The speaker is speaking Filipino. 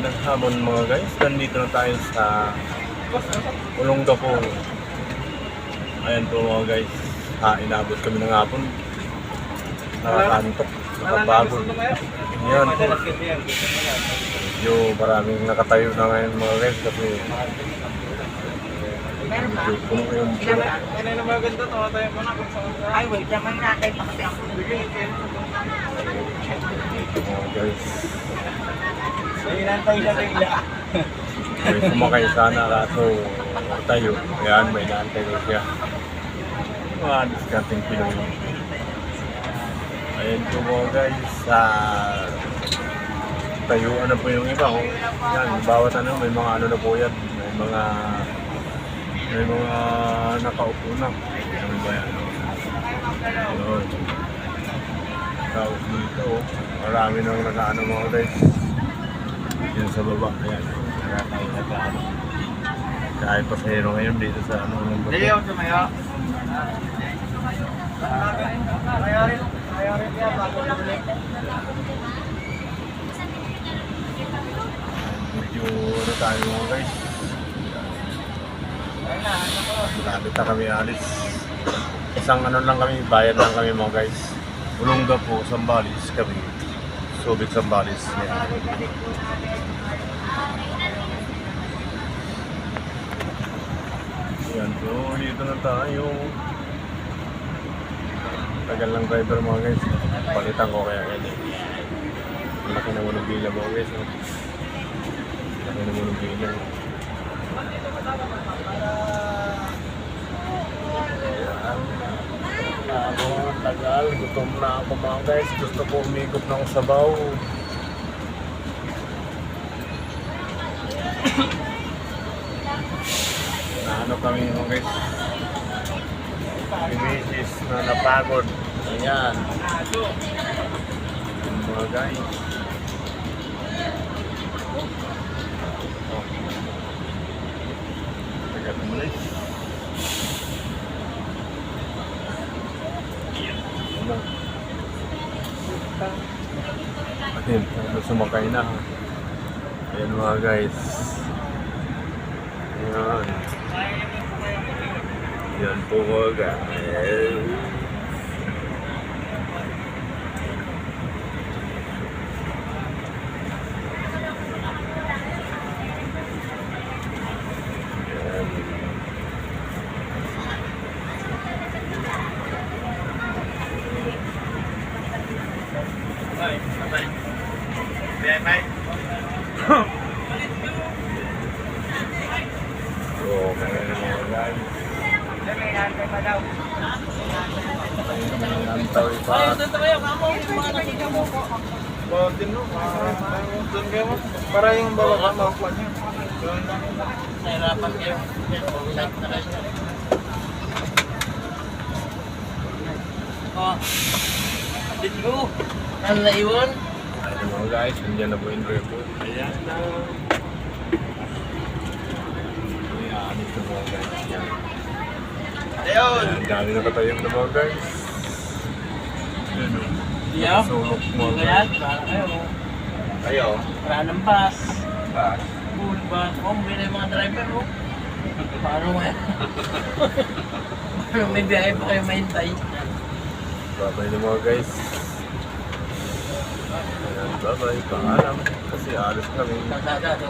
Magandang hamon mga guys. Nandito na tayo sa Olongapo. Ayan po mga guys. Ha, inabot kami ng hapon. Nakakantok. Nakapagod. Yan po. Medyo maraming nakatayo na ngayon mga guys kasi medyo puno yung puno. Ay, wait naman natin kasi ako. Mga guys. Hinantay na bigla. May sumakay sana kaso tayo. Ayan, may naantay ko siya. Mga discarding Pinoy. Ayan po mga guys. Sa tayuan na po yung iba. Oh. Yan, bawat ano, may mga ano na po yan. May mga may mga nakaupo na. Ano ba yan? Yun. Tawag dito. oh. Marami nang nag-ano mga guys. Sa baba. Ayan. Nakakain na ano. Kahit pasahero ngayon dito sa ano. baba. Leo, sumaya. Kaya rin, kaya rin yan, bago bumalik. Medyo ano tayo mga guys. Malapit na kami alis. Isang ano lang kami, bayad lang kami mga guys. Ulongga po, Sambales kami. Subic Sambales. Yan. Po, dito na tayo. Tagal lang driver mga guys. Palitan ko kaya yan. eh. Malaki na walang bilang mga guys. oh. Laki na walang bilang. Ako, tagal. Gutom na ako mga guys. Gusto ko umigop ng sabaw. Ano kami. Si Mrs. na napagod. Ayan. Mga guys. Muli. Ano? Ayun, ano sumakay na. Ayan mga guys. Ayan. Yan po guys. Ayan. Bye, bye. Bye, bye. So, kaya na mga guys. Sabi natin pa daw. Nantawi pa. Bawat din no, doon kayo mo. Para yung bawat ang makuha niya. Nahirapan kayo. Like na kayo. Oh. Let's go. Ano na iwan? Ayan mga guys, nandiyan na po yung driver. Ayan na. Ayan, ito mga guys. Yan. Ayan, dami na katayong mga guys. Ayan o. Yeah. Sulok mo. Mga yan. Parang kayo. Ayo. Wala ng bus. Ah. Full bus. Oh, may na yung mga driver mo. Paano mo yan? May biyahe pa kayo mahintay. Babay na mga guys. Ayan, bye-bye. Paalam. Kasi alis kami. Kasada, no?